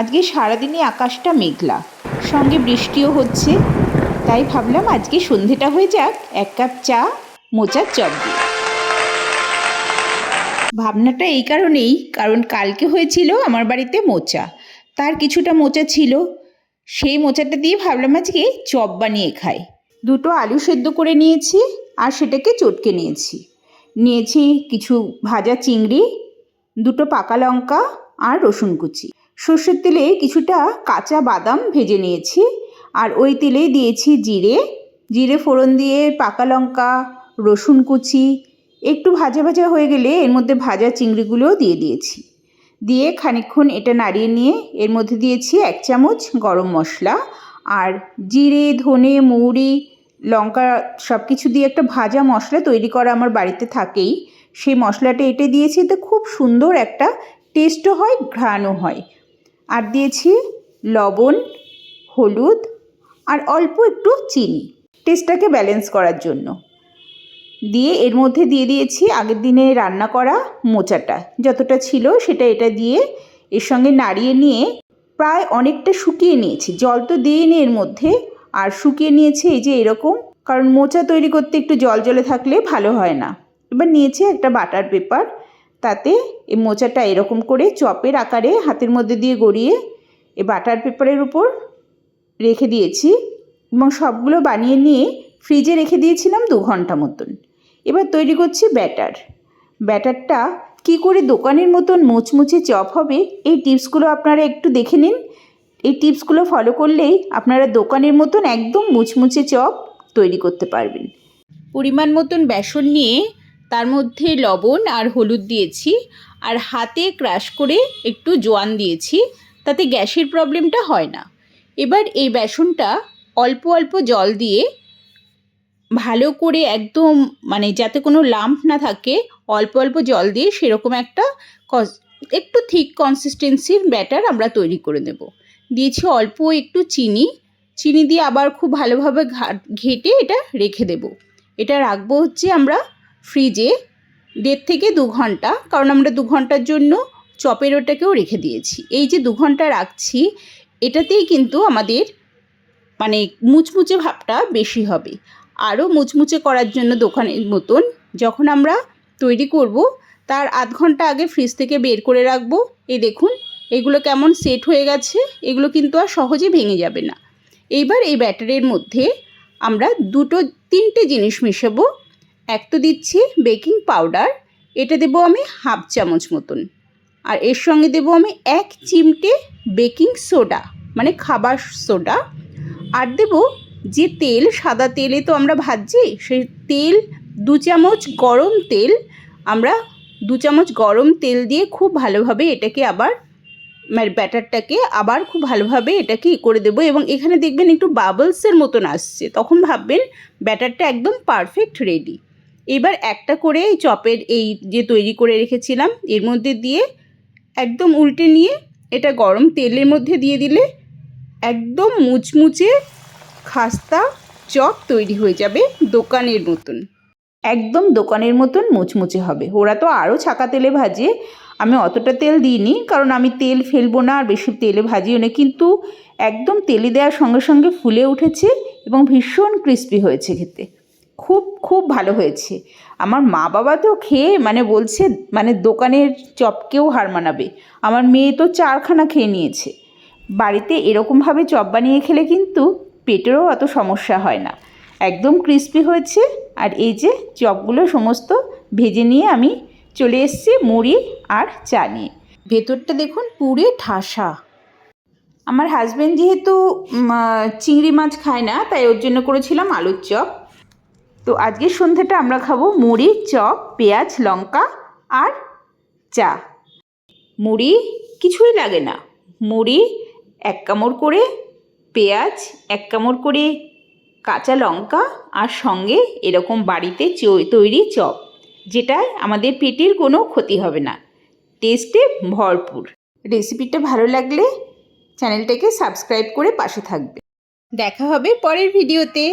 আজকে সারাদিনই আকাশটা মেঘলা। সঙ্গে বৃষ্টিও হচ্ছে। তাই ভাবলাম আজকে সন্ধেটা হয়ে যাক, এক কাপ চা, মোচার চপ দিয়ে ভাবনাটা এই কারণেই, কারণ কালকে হয়েছিল আমার বাড়িতে মোচা। তার কিছুটা মোচা ছিল। সেই মোচাটা দিয়ে ভাবলাম আজকে চপ বানিয়ে খাই। দুটো আলু সেদ্ধ করে নিয়েছি আর সেটাকে চটকে নিয়েছি। নিয়েছি কিছু ভাজা চিংড়ি, দুটো পাকা লঙ্কা আর রসুন কুচি। সর্ষের তেলে কিছুটা কাঁচা বাদাম ভেজে নিয়েছি। আর ওই তেলেই দিয়েছি জিরে। জিরে ফোড়ন দিয়ে পাকা লঙ্কা, রসুন কুচি, একটু ভাজা ভাজা হয়ে গেলে এর মধ্যে ভাজা চিংড়িগুলোও দিয়ে দিয়েছি। দিয়ে খানিকক্ষণ এটা নাড়িয়ে নিয়ে এর মধ্যে দিয়েছি এক চামচ গরম মশলা আর জিরে, ধনে, মৌরি, লঙ্কা সব কিছু দিয়ে একটা ভাজা মশলা তৈরি করা আমার বাড়িতে থাকেই। সেই মশলাটা এটে দিয়েছি তো খুব সুন্দর একটা টেস্টও হয়, ঘ্রাণও হয়। আর দিয়েছি লবণ, হলুদ আর অল্প একটু চিনি টেস্টটাকে ব্যালেন্স করার জন্য। দিয়ে এর মধ্যে দিয়ে দিয়েছি আগের দিনে রান্না করা মোচাটা। যতটা ছিল সেটা এটা দিয়ে এর সঙ্গে নাড়িয়ে নিয়ে প্রায় অনেকটা শুকিয়ে নিয়েছি। জল তো দিইনি এর মধ্যে। আর শুকিয়ে নিয়েছি এই যে এরকম, কারণ মোচা তৈরি করতে একটু জল জলে থাকলে ভালো হয় না। এবার নিয়েছি একটা বাটার পেপার। তাতে এই মোচাটা এরকম করে চপের আকারে হাতের মধ্যে দিয়ে গড়িয়ে এই বাটার পেপারের উপর রেখে দিয়েছি এবং সবগুলো বানিয়ে নিয়ে ফ্রিজে রেখে দিয়েছিলাম দু ঘণ্টা মতন। এবার তৈরি করছি ব্যাটার। ব্যাটারটা কি করে দোকানের মতন মুচমুচে চপ হবে এই টিপসগুলো আপনারা একটু দেখে নিন। এই টিপসগুলো ফলো করলেই আপনারা দোকানের মতন একদম মুচমুচে চপ তৈরি করতে পারবেন। পরিমাণ মতন বেসন নিয়ে তার মধ্যে লবণ আর হলুদ দিয়েছি আর হাতে ক্রাশ করে একটু জোয়ান দিয়েছি, তাতে গ্যাসের প্রবলেমটা হয় না। এবার এই বেসনটা অল্প অল্প জল দিয়ে ভালো করে একদম মানে যাতে কোনো লাম্প না থাকে, অল্প অল্প জল দিয়ে সেরকম একটা একটু থিক কনসিস্টেন্সির ব্যাটার আমরা তৈরি করে নেব। দিয়েছি অল্প একটু চিনি চিনি দিয়ে আবার খুব ভালোভাবে ঘেটে এটা রেখে দেব। এটা রাখব হচ্ছে আমরা ফ্রিজে দেড় থেকে দু ঘণ্টা, কারণ আমরা দু ঘণ্টার জন্য চপের ওটাকেও রেখে দিয়েছি। এই যে দু ঘণ্টা রাখছি, এটাতেই কিন্তু আমাদের মানে মুচমুচে ভাবটা বেশি হবে। আরও মুচমুচে করার জন্য দোকানের মতন যখন আমরা তৈরি করব, তার আধ ঘণ্টা আগে ফ্রিজ থেকে বের করে রাখব। এই দেখুন, এগুলো কেমন সেট হয়ে গেছে, এগুলো কিন্তু আর সহজে ভেঙে যাবে না। এইবার এই ব্যাটারের মধ্যে আমরা দুটো, তিনটে জিনিস মেশাবো। এক তো দিচ্ছি বেকিং পাউডার, এটা দেবো আমি হাফ চামচ মতন। আর এর সঙ্গে দেবো আমি এক চিমটে বেকিং সোডা মানে খাবার সোডা। আর দেবো যে তেল, সাদা তেলে তো আমরা ভাজছি, সেই তেল দু চামচ গরম তেল, আমরা দু চামচ গরম তেল দিয়ে খুব ভালোভাবে এটাকে আবার মানে ব্যাটারটাকে আবার খুব ভালোভাবে এটাকে ই করে দেবো। এবং এখানে দেখবেন একটু বাবলসের মতন আসছে, তখন ভাববেন ব্যাটারটা একদম পারফেক্ট রেডি। এবার একটা করে এই চপের এই যে তৈরি করে রেখেছিলাম, এর মধ্যে দিয়ে একদম উল্টে নিয়ে এটা গরম তেলের মধ্যে দিয়ে দিলে একদম মুচমুচে খাস্তা চপ তৈরি হয়ে যাবে দোকানের মতন। একদম দোকানের মতন মুচমুচে হবে। ওরা তো আরও ছাকা তেলে ভাজে। আমি অতটা তেল দিইনি, কারণ আমি তেল ফেলব না আর বেশি তেলে ভাজিও না, কিন্তু একদম তেলে দেওয়ার সঙ্গে সঙ্গে ফুলে উঠেছে এবং ভীষণ ক্রিস্পি হয়েছে খেতে। খুব খুব ভালো হয়েছে। আমার মা বাবা তো খেয়ে মানে বলছে মানে দোকানের চপকেও হার মানাবে। আমার মেয়ে তো চারখানা খেয়ে নিয়েছে। বাড়িতে এরকমভাবে চপ বানিয়ে খেলে কিন্তু পেটেরও অত সমস্যা হয় না। একদম ক্রিস্পি হয়েছে আর এই যে চপগুলো সমস্ত ভেজে নিয়ে আমি চলে এসেছি মুড়ি আর চা নিয়ে। ভেতরটা দেখুন পুরে ঠাসা। আমার হাজব্যান্ড যেহেতু চিংড়ি মাছ খায় না, তাই ওর জন্য করেছিলাম আলুর চপ। তো আজকের সন্ধ্যাটা আমরা খাব মুড়ি, চপ, পেঁয়াজ, লঙ্কা আর চা। মুড়ি কিছুই লাগে না। মুড়ি এক কামড় করে, পেঁয়াজ এক কামড় করে, কাঁচা লঙ্কা আর সঙ্গে এরকম বাড়িতে তৈরি চপ, যেটায় আমাদের পেটের কোনো ক্ষতি হবে না। টেস্টে ভরপুর। রেসিপিটা ভালো লাগলে চ্যানেলটাকে সাবস্ক্রাইব করে পাশে থাকবে। দেখা হবে পরের ভিডিওতে।